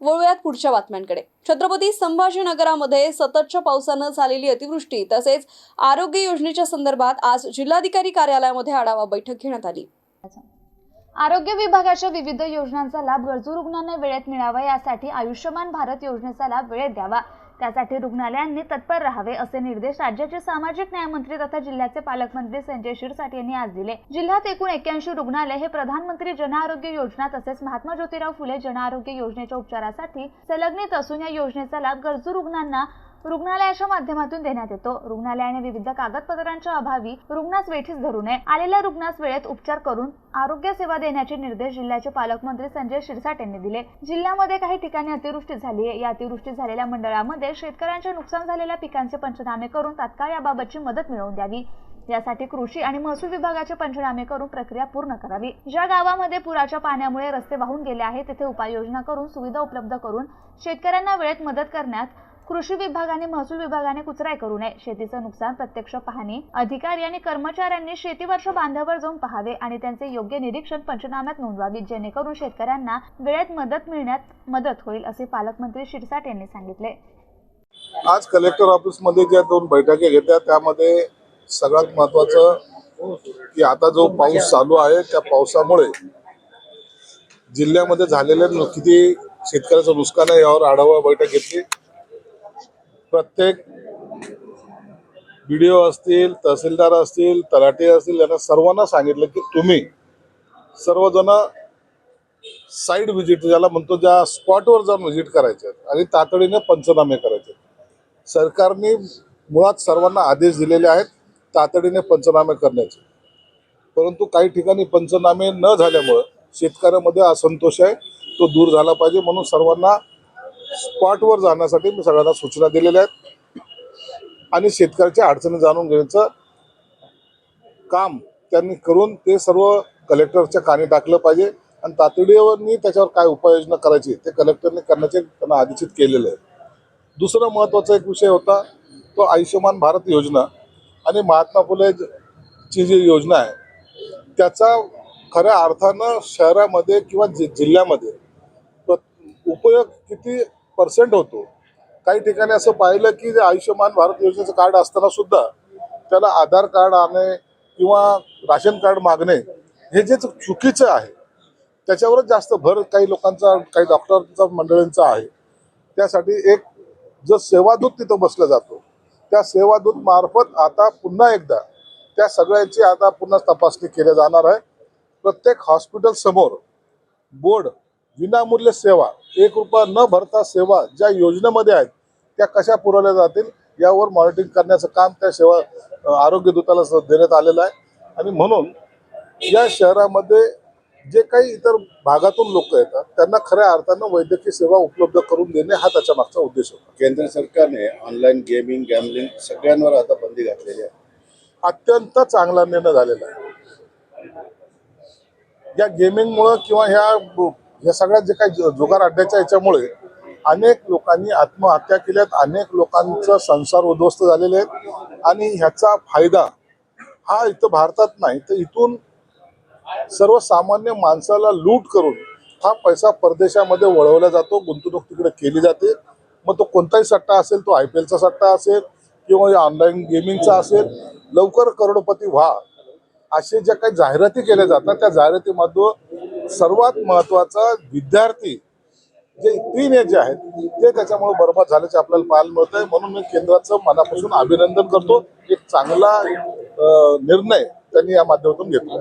वळूयात पुढच्या बातम्यांकडे. छत्रपती संभाजीनगरामध्ये सततच्या पावसानं झालेली अतिवृष्टी तसेच आरोग्य योजनेच्या संदर्भात आज जिल्हाधिकारी कार्यालयामध्ये आढावा बैठक घेण्यात आली. आरोग्य विभागाच्या विविध योजनांचा लाभ गरजू रुग्णांना वेळेत मिळावा यासाठी आयुष्यमान भारत योजनेचा लाभ वेळेत द्यावा. त्यासाठी रुग्णालयांनी तत्पर राहावे असे निर्देश राज्याचे सामाजिक न्यायमंत्री तथा जिल्ह्याचे पालकमंत्री संजय शिरसाट यांनी आज दिले. जिल्ह्यात एकूण एक्क्याऐंशी रुग्णालय हे प्रधानमंत्री जन आरोग्य योजना तसेच महात्मा ज्योतिराव फुले जन आरोग्य योजनेच्या उपचारासाठी संलग्नित असून या योजनेचा लाभ गरजू रुग्णांना रुग्णालयाच्या माध्यमातून देण्यात येतो. रुग्णालयाने विविध कागदपत्रांच्या अभावी रुग्णास वेठीस धरू नये. आलेल्या रुग्णास वेळेत उपचार करून आरोग्य सेवा देण्याचे निर्देश जिल्ह्याचे पालकमंत्री संजय शिरसाट यांनी दिले. जिल्ह्यामध्ये काही ठिकाणी अतिवृष्टी झाली आहे. या अतिवृष्टी झालेल्या मंडळामध्ये शेतकऱ्यांचे नुकसान झालेल्या पिकांचे पंचनामे करून तात्काळ याबाबतची मदत मिळवून द्यावी. यासाठी कृषी आणि महसूल विभागाचे पंचनामे करून प्रक्रिया पूर्ण करावी. ज्या गावामध्ये पुराच्या पाण्यामुळे रस्ते वाहून गेले आहेत तेथे उपाययोजना करून सुविधा उपलब्ध करून शेतकऱ्यांना वेळेत मदत करण्यात कृषी विभागाने महसूल विभागाने कुचराई करू नये. शेतीचं नुकसान प्रत्यक्ष पाहणे अधिकारी आणि कर्मचाऱ्यांनी शेतीवर्ष बांधावर जाऊन पाहावे आणि त्यांचे योग्य निरीक्षण पंचनाम्यात नोंदवावे जेणेकरून शेतकऱ्यांना वेळेत मदत मिळण्यात मदत होईल असे पालकमंत्री शिरसाट यांनी सांगितले. आज कलेक्टर ऑफिसमध्ये ज्या दोन बैठकी घेतल्या त्यामध्ये सगळ्यात महत्वाचं की आता जो पाऊस चालू आहे त्या पावसामुळे जिल्ह्यामध्ये झालेले किती शेतकऱ्याचं नुकसान आहे यावर आढावा बैठक घेतली. प्रत्येक बीडीओ असतील तहसीलदार असतील तलाठी असतील यांना सर्वांना सांगितलं की तुम्ही सर्वजण साईड व्हिजिट ज्याला म्हणतो ज्या स्पॉटवर जाऊन व्हिजिट करायचे आणि तातडीने पंचनामे करायचे सरकारने मुळात सर्वांना आदेश दिलेले आहेत तातडीने पंचनामे करण्याचे. परंतु काही ठिकाणी पंचनामे न झाल्यामुळं शेतकऱ्यामध्ये असंतोष आहे तो दूर झाला पाहिजे म्हणून सर्वांना स्पॉटवर जाण्यासाठी मी सगळ्यांना सूचना दिलेल्या आहेत. आणि शेतकऱ्याच्या अडचणी जाणून घेण्याचं काम त्यांनी करून ते सर्व कलेक्टरच्या कानी टाकलं पाहिजे. आणि तातडीवरनी त्याच्यावर काय उपाययोजना करायची ते कलेक्टरने करण्याचे त्यांना आदेशित केलेलं आहे दुसरा महत्त्वाचा एक विषय होता तो आयुष्यमान भारत योजना आणि महात्मा फुले ची जी योजना आहे त्याचा खऱ्या अर्थानं शहरामध्ये किंवा जि जिल्ह्यामध्ये प्र- उपयोग किती पर्सेंट होतो. काही ठिकाणी असं पाहिलं की आयुष्यमान भारत योजनेचं कार्ड असताना सुद्धा त्याला आधार कार्ड आणणे किंवा राशन कार्ड मागणे हे जे चुकीचं आहे त्याच्यावरच जास्त भर काही लोकांचा काही डॉक्टरचा मंडळींचा आहे. त्यासाठी एक जो सेवादूत तिथं बसला जातो त्या सेवादूत मार्फत आता पुन्हा एकदा त्या सगळ्यांची आता पुन्हा तपासणी केली जाणार आहे. प्रत्येक हॉस्पिटल समोर बोर्ड विनामूल्य सेवा एक रुपया न भरता सेवा ज्या योजनेमध्ये आहेत त्या कशा पुरवल्या जातील यावर मॉनिटरिंग करण्याचं काम त्या सेवा आरोग्य दूताला देण्यात आलेलं आहे. आणि म्हणून या शहरामध्ये जे काही इतर भागातून लोक येतात त्यांना खऱ्या अर्थानं वैद्यकीय सेवा उपलब्ध करून देणे हा त्याच्या मागचा उद्देश होता. केंद्र सरकारने ऑनलाईन गेमिंग गॅमलिंग सगळ्यांवर आता बंदी घातलेली आहे. अत्यंत चांगला निर्णय झालेला आहे. या गेमिंगमुळं किंवा ह्या ह्या सगळ्या जे काही जुगार अड्ड्याच्या याच्यामुळे अनेक लोकांनी आत्महत्या केल्यात अनेक लोकांचा संसार उद्ध्वस्त झालेले आहेत. आणि ह्याचा फायदा हा इथं भारतात नाही तर इथून सर्वसामान्य माणसाला लूट करून हा पैसा परदेशामध्ये वळवला जातो गुंतवणूक तिकडे केली जाते. मग तो कोणताही सट्टा असेल तो आय पी एलचा सट्टा असेल किंवा ऑनलाईन गेमिंगचा असेल लवकर करोडपती व्हा. असे ज्या काही जाहिराती केल्या जातात त्या जाहिरातीमधून सर्वात महत्त्वाचा विद्यार्थी जे तीन जे आहेत ते त्याच्यामुळे बरबाद झाल्याचे आपल्याला पाहायला मिळत आहे म्हणून मी केंद्राचं मनापासून अभिनंदन करतो. एक चांगला निर्णय त्यांनी या माध्यमातून घेतला.